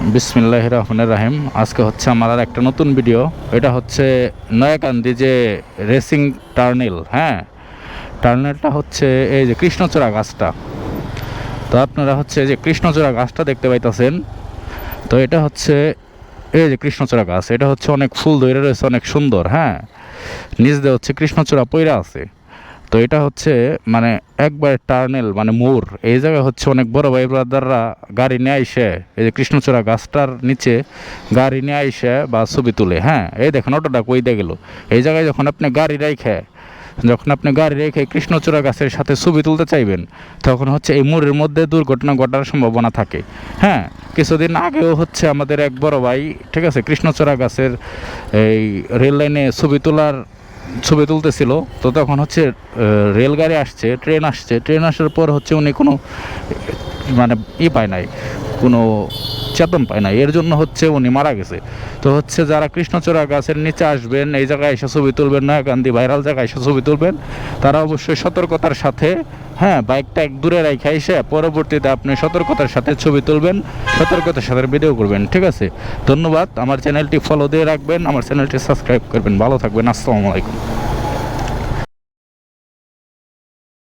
বিসমিল্লাহ রহমানের রাহিম আজকে হচ্ছে আমার আর একটা নতুন ভিডিও। এটা হচ্ছে নয়াকান্দি যে রেসিং টার্নেল হ্যাঁ? টার্নেলটা হচ্ছে এই যে কৃষ্ণচূড়া গাছটা। তো আপনারা হচ্ছে যে কৃষ্ণচূড়া গাছটা দেখতে পাইতেছেন। তো এটা হচ্ছে এই যে কৃষ্ণচূড়া গাছ। এটা হচ্ছে অনেক ফুল ধরে রয়েছে, অনেক সুন্দর হ্যাঁ? নিচ দিয়ে হচ্ছে কৃষ্ণচূড়া পইরা আছে। তো এটা হচ্ছে মানে একবার টার্নেল মানে মোড়। এই জায়গায় হচ্ছে অনেক বড় ভাই ব্রাদাররা গাড়ি নিয়ে আইসে, এই যে কৃষ্ণচূড়া গাছটার নিচে গাড়ি নিয়ে আইসে বা ছবি তুলে হ্যাঁ? এই দেখেন অটোটা কই দিয়ে গেল। এই জায়গায় যখন আপনি গাড়ি রেখে, যখন আপনি গাড়ি রেখে কৃষ্ণচূড়া গাছের সাথে ছবি তুলতে চাইবেন, তখন হচ্ছে এই মোড়ের মধ্যে দুর্ঘটনা ঘটার সম্ভাবনা থাকে। হ্যাঁ? কিছুদিন আগেও হচ্ছে আমাদের এক বড় ভাই, ঠিক আছে, কৃষ্ণচূড়া গাছের এই রেল লাইনে ছবি তোলার ছবি তুলতেছিল। তো তখন হচ্ছে রেলগাড়ি আসছে, ট্রেন আসছে। ট্রেন আসার পর হচ্ছে উনি কোনো মানে ই পায় নাই। কোনো চেতন পায় না। এর জন্য হচ্ছে উনি মারা গেছে। তো হচ্ছে যারা কৃষ্ণচূড়া গাছের নিচে আসবেন, এই জায়গায় এসে ছবি তুলবেন নয়াকান্দি ভাইরাল জায়গায় এসে ছবি তুলবেন, তারা অবশ্যই সতর্কতার সাথে হ্যাঁ বাইকটা এক দূরে রেখে এসে পরবর্তীতে আপনি সতর্কতার সাথে ছবি তুলবেন, সতর্কতার সাথে ভিডিও করবেন, ঠিক আছে? ধন্যবাদ। আমার চ্যানেলটি ফলো দিয়ে রাখবেন, আমার চ্যানেলটি সাবস্ক্রাইব করবেন। ভালো থাকবেন। আসসালামু আলাইকুম।